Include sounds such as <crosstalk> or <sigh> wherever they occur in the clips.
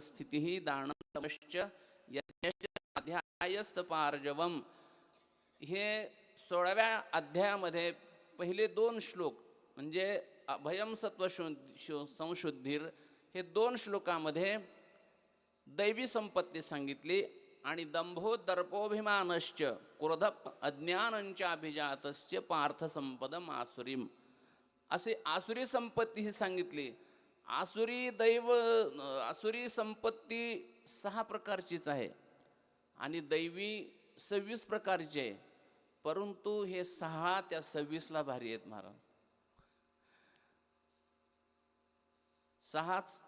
स्थिती दानश्च अध्यायस्त पार्जवम हे सोळाव्या अध्यायामध्ये पहिले दोन श्लोक म्हणजे अभयम सत्व संशुद्धीर हे दोन श्लोकामध्ये दैवी संपत्ती सांगितली आणि दंभो दर्पोभिमानश्च क्रोध अज्ञानंच अभिजातस्य पार्थ आसुरीम असे आसुरी संपत्ती ही सांगितली आसुरी दैव आसुरी संपत्ती सहा प्रकारचीच आहे. आणि दैवी सव्वीस प्रकारची आहे. परंतु हे सहा त्या सव्वीसला भारी आहेत महाराज. सहाच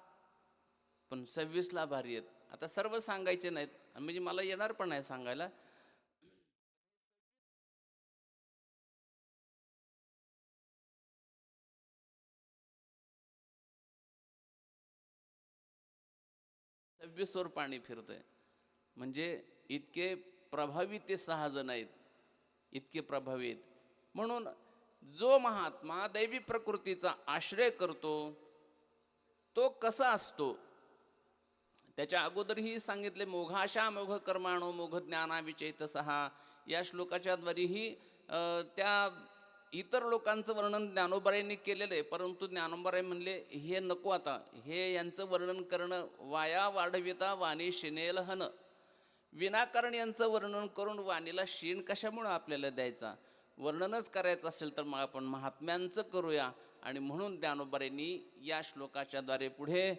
पण सव्वीसला भारी आहेत. आता सर्व सांगायचे नाहीत. म्हणजे मला येणार पण आहे सांगायला. सव्वीसवर पाणी फिरतंय. म्हणजे इतके प्रभावी ते सहा जण आहेत. इतके प्रभावित म्हणून जो महात्मा दैवी प्रकृतीचा आश्रय करतो तो कसा असतो? त्याच्या अगोदरही सांगितले मोघाशा मोघ कर्माणो मोघ ज्ञानाविचैत सहा या श्लोकाच्याद्वारेही त्या इतर लोकांचं वर्णन ज्ञानोबरायांनी केलेलं आहे परंतु ज्ञानोबराय म्हणले हे नको आता. हे यांचं वर्णन करणं वाया वाढविता वाणी शिनेल हन. विनाकारण यांचं वर्णन करून वाणीला शीण कशामुळं आपल्याला द्यायचा? वर्णनच करायचं असेल तर मग आपण महात्म्यांचं करूया. आणि म्हणून ज्ञानोबरायांनी या श्लोकाच्याद्वारे पुढे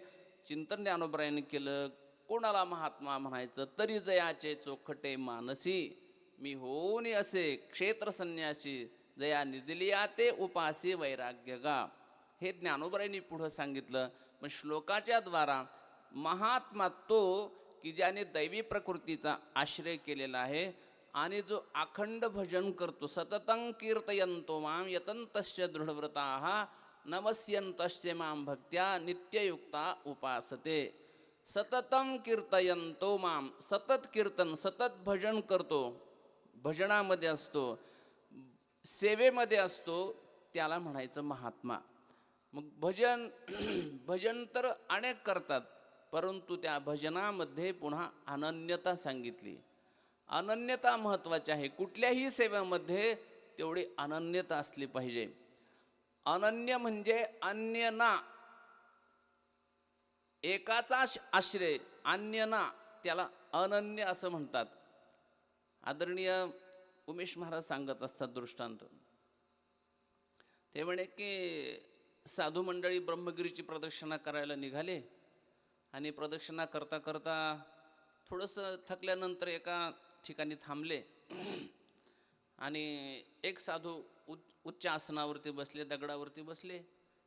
चिंतन ज्ञानोबरायांनी केलं. कोणाला महात्मा म्हणायचं? तरी जयाचे चोखटे मानसी. मी होऊन असे क्षेत्र संन्यासी. जया निजलिया ते उपासी वैराग्य गा हे ज्ञानोबरायांनी पुढं सांगितलं. पण श्लोकाच्या द्वारा महात्मा तो की ज्याने दैवी प्रकृतीचा आश्रय केलेला आहे आणि जो अखंड भजन करतो सततं कीर्तयंतो माम यतंतश्च दृढव्रता नमस्यंतश्च माम भक्त्या नित्ययुक्ता उपासते. सततं कीर्तयंतो माम सतत कीर्तन सतत भजन करतो भजनामध्ये असतो. सेवेमध्ये असतो त्याला म्हणायचं महात्मा. मग भजन <clears throat> भजन तर अनेक करतात परंतु त्या भजनामध्ये पुन्हा अनन्यता सांगितली. अनन्यता महत्त्वाची आहे. कुठल्याही सेवेमध्ये तेवढी अनन्यता असली पाहिजे. अनन्य म्हणजे अन्य ना. एकाचा श- आश्रय अन्य ना त्याला अनन्य असं म्हणतात. आदरणीय उमेश महाराज सांगत असतात दृष्टांत. ते म्हणे की साधू मंडळी ब्रह्मगिरीची प्रदक्षिणा करायला निघाले आणि प्रदक्षिणा करता करता थोडंसं थकल्यानंतर एका ठिकाणी थांबले. आणि एक साधू उच्च उच्च आसनावरती बसले दगडावरती बसले.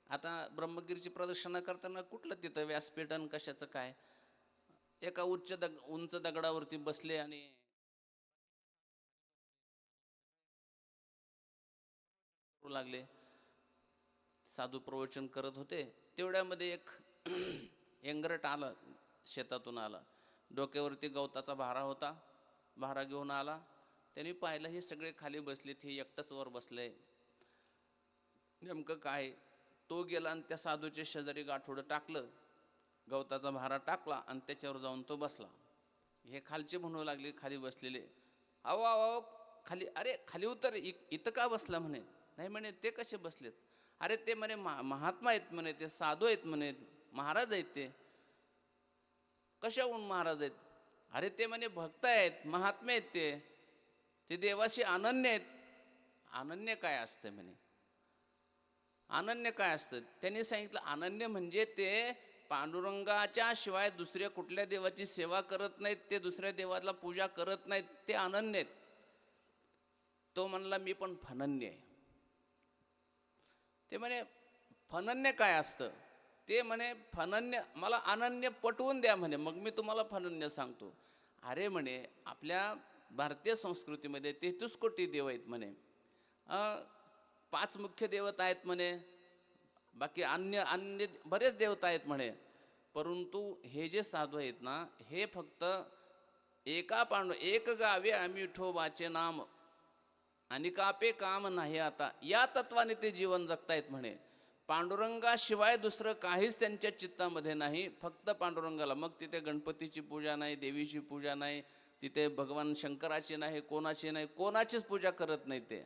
आता ब्रह्मगिरीची प्रदक्षिणा करताना कुठलं तिथं व्यासपीठ आणि कशाचं काय? एका उच्च दग उंच दगडावरती बसले आणि करू लागले. साधू प्रवचन करत होते. तेवढ्यामध्ये एक <clears throat> एंगरट आलं शेतातून आलं. डोक्यावरती गवताचा भारा होता. भारा घेऊन आला. त्यांनी पाहिलं हे सगळे खाली बसलेत हे एकटंच वर बसलंय. नेमकं काय? तो गेला आणि त्या साधूच्या शेजारी गाठोडं टाकलं. गवताचा भारा टाकला आणि त्याच्यावर जाऊन तो बसला. हे खालचे म्हणू लागले खाली बसलेले. अहो अहो अहो, खाली अरे खाली उतर. इ- इथं का बसला म्हणे? नाही म्हणे ते कसे बसलेत? अरे ते म्हणे महा महात्मा आहेत म्हणे ते साधू आहेत म्हणे महाराज आहेत ते. कशाहून महाराज आहेत? अरे ते म्हणे भक्त आहेत महात्मे आहेत ते. ते देवाशी अनन्य आहेत. अनन्य काय असतं म्हणे? अनन्य काय असतं? त्यांनी सांगितलं अनन्य म्हणजे ते पांडुरंगाच्या शिवाय दुसऱ्या कुठल्या देवाची सेवा करत नाहीत ते दुसऱ्या देवाला पूजा करत नाहीत ते अनन्य आहेत. तो म्हणला मी पण फनन्य आहे. ते म्हणे फनन्य काय असतं? ते म्हणे फनन्य मला अनन्य पटवून द्या म्हणे मग मी तुम्हाला फनन्य सांगतो. अरे म्हणे आपल्या भारतीय संस्कृतीमध्ये तेहतीस कोटी देव आहेत म्हणे. पाच मुख्य देवता आहेत म्हणे बाकी अन्य अन्य बरेच देवता आहेत म्हणे. परंतु हे जे साधू आहेत ना हे फक्त एका पांडू एक गावे आम्ही विठोबाचे नाम आणि कापे काम नाही आता. या तत्वाने ते जीवन जगतायत म्हणे. पांडुरंगाशिवाय दुसरं काहीच त्यांच्या चित्तामध्ये नाही. फक्त पांडुरंगाला. मग तिथे गणपतीची पूजा नाही देवीची पूजा नाही तिथे भगवान शंकराची नाही कोणाची नाही कोणाचीच पूजा करत नाही ते.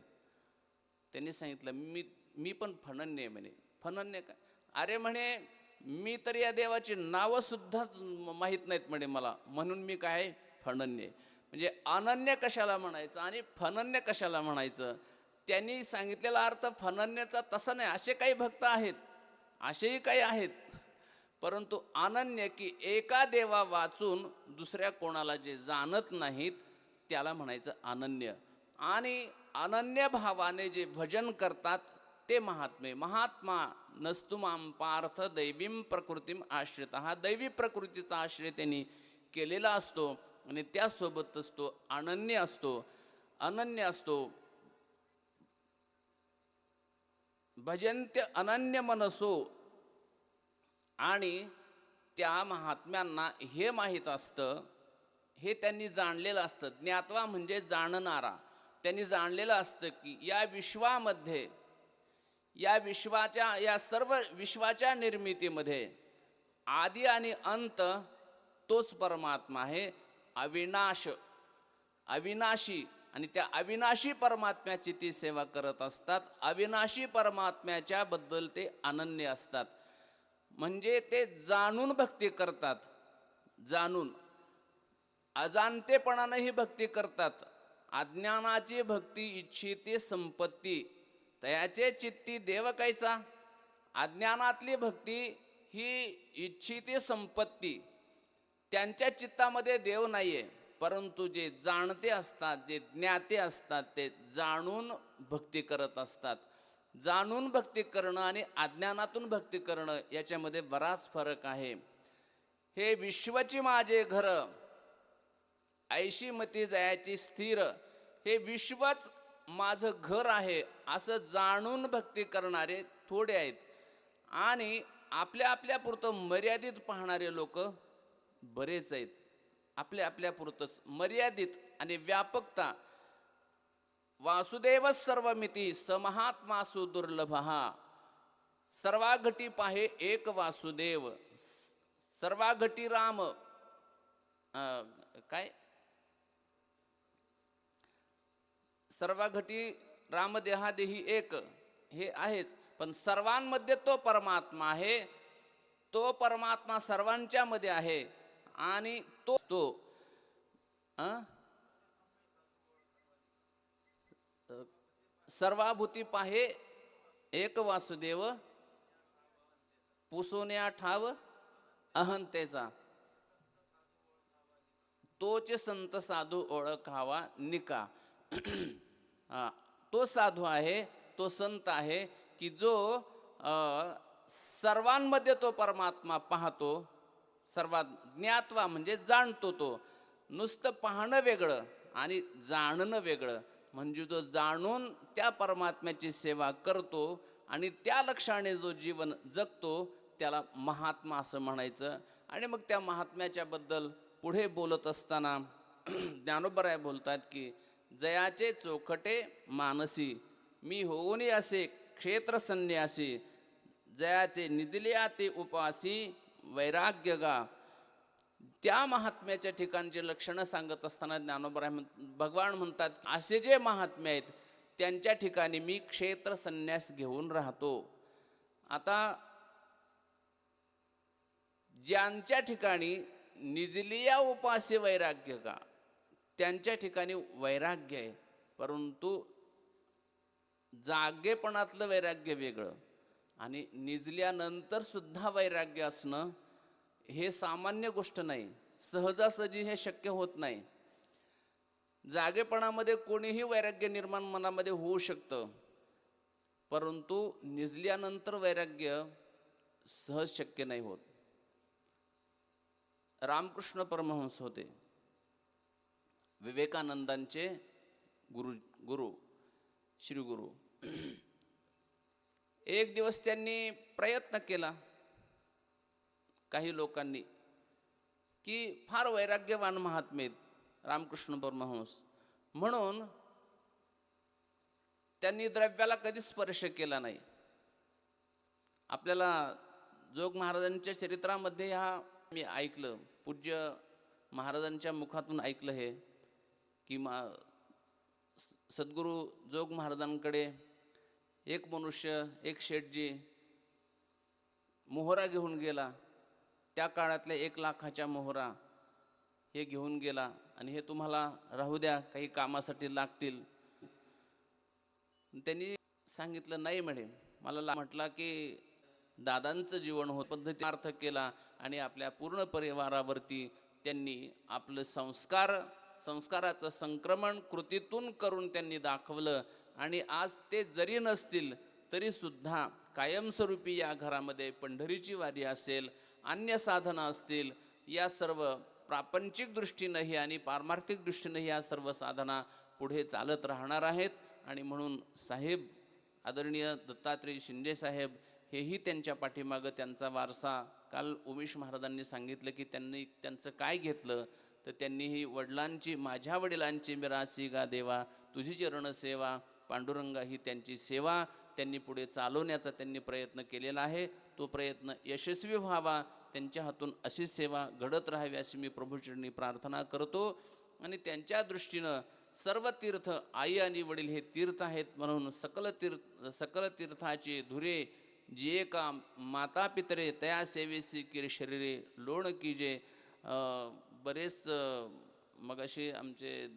त्यांनी सांगितलं मी मी पण फणन्य आहे म्हणे. फणन्य काय? अरे म्हणे मी तर या देवाची नावं सुद्धाच माहीत नाहीत म्हणे मला. म्हणून मी काय? फणन्य आहे. म्हणजे अनन्य कशाला म्हणायचं आणि फनन्य कशाला म्हणायचं? त्यांनी सांगितलेला अर्थ फनन्यचा तसा नाही. असे काही भक्त आहेत. असेही काही आहेत. परंतु अनन्य की एका देवा वाचून दुसऱ्या कोणाला जे जाणत नाहीत त्याला म्हणायचं अनन्य. आणि अनन्य भावाने जे भजन करतात ते महात्मे. महात्मा नस्तुमाम पार्थ दैवीम प्रकृतीम आश्रित. हा दैवी प्रकृतीचा आश्रय त्यांनी केलेला असतो. आणि त्यासोबतच तो अनन्य असतो अनन्य असतो. भजंत्य अनन्य मनसो. आणि त्या महात्म्यांना हे माहीत असतं हे त्यांनी जाणलेलं असतं. ज्ञातवा म्हणजे जाणणारा. त्यांनी जाणलेलं असतं की या विश्वामध्ये या विश्वाच्या या सर्व विश्वाच्या निर्मितीमध्ये आदी आणि अंत तोच परमात्मा आहे. अविनाश. अविनाशी आणि त्या अविनाशी परमात्म्याची ती सेवा करत असतात. अविनाशी परमात्म्याच्या बद्दल ते अनन्य असतात. म्हणजे ते जाणून भक्ती करतात. जाणून. अजाणतेपणानंही भक्ती करतात. अज्ञानाची भक्ती इच्छिते संपत्ती तयाचे चित्ती देव कायचा अज्ञानातली भक्ती ही इच्छिते संपत्ती. त्यांच्या चित्तामध्ये देव नाही आहे परंतु जे जाणते असतात जे ज्ञाते असतात ते जाणून भक्ती करत असतात. जाणून भक्ती करणं आणि अज्ञानातून भक्ती करणं याच्यामध्ये बराच फरक आहे. हे विश्वची माझे घर ऐशी मती जायाची स्थिर हे विश्वच माझं घर आहे असं जाणून भक्ती करणारे थोडे आहेत. आणि आपल्या आपल्या पुरतं मर्यादित पाहणारे लोक बरेच आहेत. आपल्या आपल्या पुरतंच मर्यादित आणि व्यापकता. वासुदेव सर्वमिती समहात्मा सुदुर्लभ सर्वाघटी पाहे एक वासुदेव. सर्वाघटी राम. अं, काय? सर्वाघटी रामदेहादेही एक. हे आहेच. पण सर्वांमध्ये तो परमात्मा आहे. तो परमात्मा सर्वांच्या मध्ये आहे. आणि तो तो सर्वाभूती पाहे एक वासुदेव पुसोन्या ठाव अहंतेचा तोच संत साधू ओळखावा निका. <clears throat> तो साधू आहे तो संत आहे की जो सर्वांमध्ये तो परमात्मा पाहतो सर्वात ज्ञातवा म्हणजे जाणतो तो. नुसतं पाहणं वेगळं आणि जाणणं वेगळं. म्हणजे जो जाणून त्या परमात्म्याची सेवा करतो आणि त्या लक्षाने जो जीवन जगतो त्याला महात्मा असं म्हणायचं. आणि मग त्या महात्म्याच्याबद्दल पुढे बोलत असताना <clears throat> ज्ञानोबराय बोलतात की जयाचे चोखटे मानसी मी होऊन असे क्षेत्र संन्यासी जयाचे निदिल्या ते उपासी वैराग्य गा त्या महात्म्याच्या ठिकाणचे लक्षणं सांगत असताना ज्ञानोबराय म्हण भगवान म्हणतात असे जे महात्मे आहेत त्यांच्या ठिकाणी मी क्षेत्र संन्यास घेऊन राहतो. आता ज्यांच्या ठिकाणी निजलिया उपास्य वैराग्य का त्यांच्या ठिकाणी वैराग्य आहे. परंतु जागेपणातलं वैराग्य वेगळं. आणि निजल्यानंतर सुद्धा वैराग्य असणं हे सामान्य गोष्ट नाही. सहजासहजी हे शक्य होत नाही. जागेपणामध्ये कोणीही वैराग्य निर्माण मनामध्ये होऊ शकतं. परंतु निजल्यानंतर वैराग्य सहज शक्य नाही होत. रामकृष्ण परमहंस होते. विवेकानंदांचे गुरु गुरु श्री गुरु. एक दिवस त्यांनी प्रयत्न केला काही लोकांनी की फार वैराग्यवान महात्मेत रामकृष्ण परमहंस म्हणून त्यांनी द्रव्याला कधी स्पर्श केला नाही. आपल्याला जोग महाराजांच्या चरित्रामध्ये ह्या मी ऐकलं पूज्य महाराजांच्या मुखातून ऐकलं हे की मा सद्गुरू जोग महाराजांकडे एक मनुष्य एक शेठजी मोहरा घेऊन गेला. त्या काळातल्या एक लाखाच्या मोहरा हे घेऊन गेला आणि हे तुम्हाला राहू द्या काही कामासाठी लागतील. त्यांनी सांगितलं नाही मॅडम मला म्हटला की दादांचं जीवन होत पद्धती अर्थ केला आणि आपल्या पूर्ण परिवारावरती त्यांनी आपलं संस्कार संस्काराचं संक्रमण कृतीतून करून त्यांनी दाखवलं आणि आज ते जरी नसतील तरीसुद्धा कायमस्वरूपी या घरामध्ये पंढरीची वारी असेल अन्य साधनं असतील या सर्व प्रापंचिक दृष्टीनंही आणि पारमार्थिक दृष्टीनंही या सर्व साधना पुढे चालत राहणार आहेत. आणि म्हणून साहेब आदरणीय दत्तात्रय शिंदे साहेब हेही त्यांच्या पाठीमागं त्यांचा वारसा काल उमेश महाराजांनी सांगितलं की त्यांनी त्यांचं काय घेतलं? तर त्यांनीही वडिलांची माझ्या वडिलांची मिरासी गा देवा तुझी चरणसेवा पांडुरंगा ही त्यांची सेवा त्यांनी पुढे चालवण्याचा त्यांनी प्रयत्न केलेला आहे. तो प्रयत्न यशस्वी व्हावा त्यांच्या हातून अशी सेवा घडत राहावी अशी मी प्रभूचरणी प्रार्थना करतो. आणि त्यांच्या दृष्टीनं सर्व तीर्थ आई आणि वडील हे तीर्थ आहेत म्हणून सकल तीर्थ सकल तीर्थाचे धुरे जे का माता पितरे तया सेवेसी किर शरीरे लोण कीजे बरेच मग असे आमचे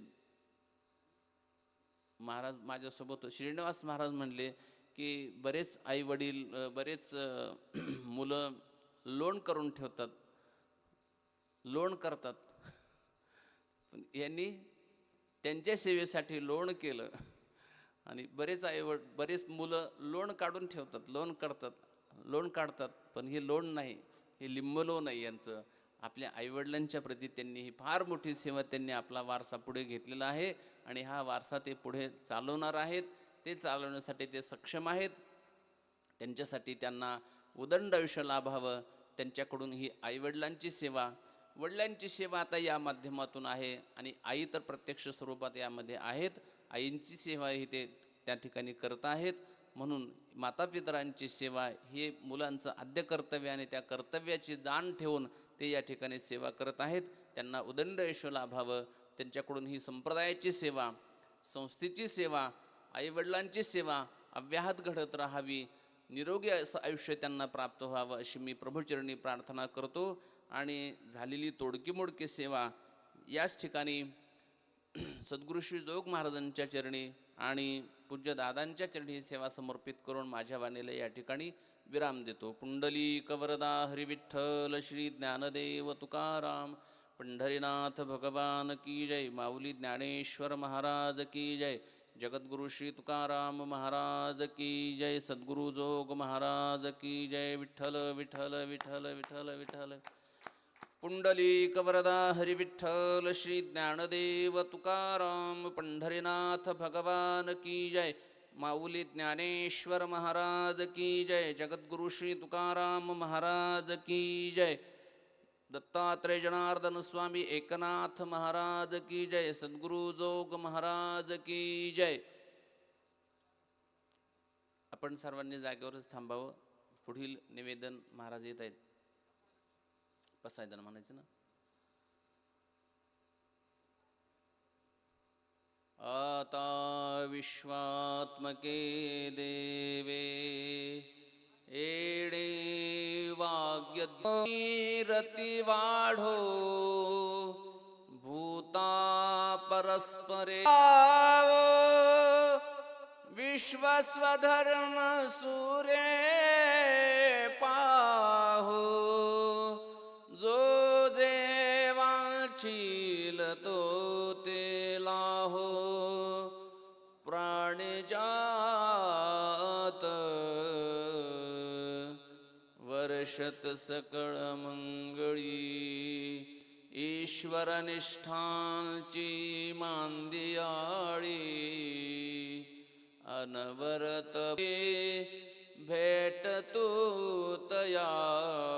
महाराज माझ्यासोबत श्रीनिवास महाराज म्हणले की बरेच आई वडील बरेच <clears throat> मुलं लोण करून ठेवतात. लोण करतात. पण यांनी त्यांच्या सेवेसाठी लोण केलं. आणि बरेच आईवड बरेच मुलं लोण काढून ठेवतात लोण करतात लोण काढतात. पण हे लोण नाही हे लिंब लोण आहे यांचं. आपल्या आईवडिलांच्या प्रती त्यांनी ही फार मोठी सेवा त्यांनी आपला वारसा पुढे घेतलेला आहे. आणि हा वारसा ते पुढे चालवणार आहेत. ते चालवण्यासाठी ते सक्षम आहेत. त्यांच्यासाठी त्यांना उदंड आयुष्य लाभावं. त्यांच्याकडून ही आईवडिलांची सेवा. वडिलांची सेवा आता या माध्यमातून आहे आणि आई तर प्रत्यक्ष स्वरूपात यामध्ये आहेत. आईंची सेवा ही ते त्या ठिकाणी करत आहेत. म्हणून मातापितरांची सेवा हे मुलांचं आद्य कर्तव्य आणि त्या कर्तव्याची जाण ठेवून ते या ठिकाणी सेवा करत आहेत. त्यांना उदंड यशो लाभावं. त्यांच्याकडून ही संप्रदायाची सेवा संस्थेची सेवा आईवडिलांची सेवा अव्याहत घडत राहावी निरोगी असं आयुष्य त्यांना प्राप्त व्हावं अशी मी प्रभुचरणी प्रार्थना करतो. आणि झालेली तोडकी मोडकी सेवा याच ठिकाणी सद्गुरू श्री जोग महाराजांच्या चरणी आणि पूज्य दादांच्या चरणी ही सेवा समर्पित करून माझ्या वाणीला या ठिकाणी विराम देतो. पुंडली कवरदा हरिविठ्ठल श्री ज्ञानदेव तुकाराम पंढरीनाथ भगवान की जय माऊली ज्ञानेश्वर महाराज की जय जगद्गुरु श्री तुकाराम महाराज की जय सद्गुरु जोग महाराज की जय विठ्ठल विठ्ठल विठ्ठल विठ्ठल विठ्ठल. पुंडलीक वरदा हरिविठ्ठल श्री ज्ञानदेव तुकाराम पंढरीनाथ भगवान की जय माऊली ज्ञानेश्वर महाराज की जय जगद्गुरु श्री तुकाराम महाराज की जय. दत्तात्रय जनार्दन स्वामी एकनाथ महाराज की जय सद्गुरु जोग महाराज की जय. आपण सर्वांनी जागेवरच थांबावं. पुढील निवेदन महाराज येत आहेत. पसायदन म्हणायचं ना. आता विश्वात्मके देवे एडे वाग्यरति वाढो भूता परस्परे विश्वस्वधर्म सूरे पाहो। जो जेवाचील तो ते लाहो। सकळ मंगळी. ईश्वर निष्ठांची मांदियाळी. अनवरत भेट तू तया.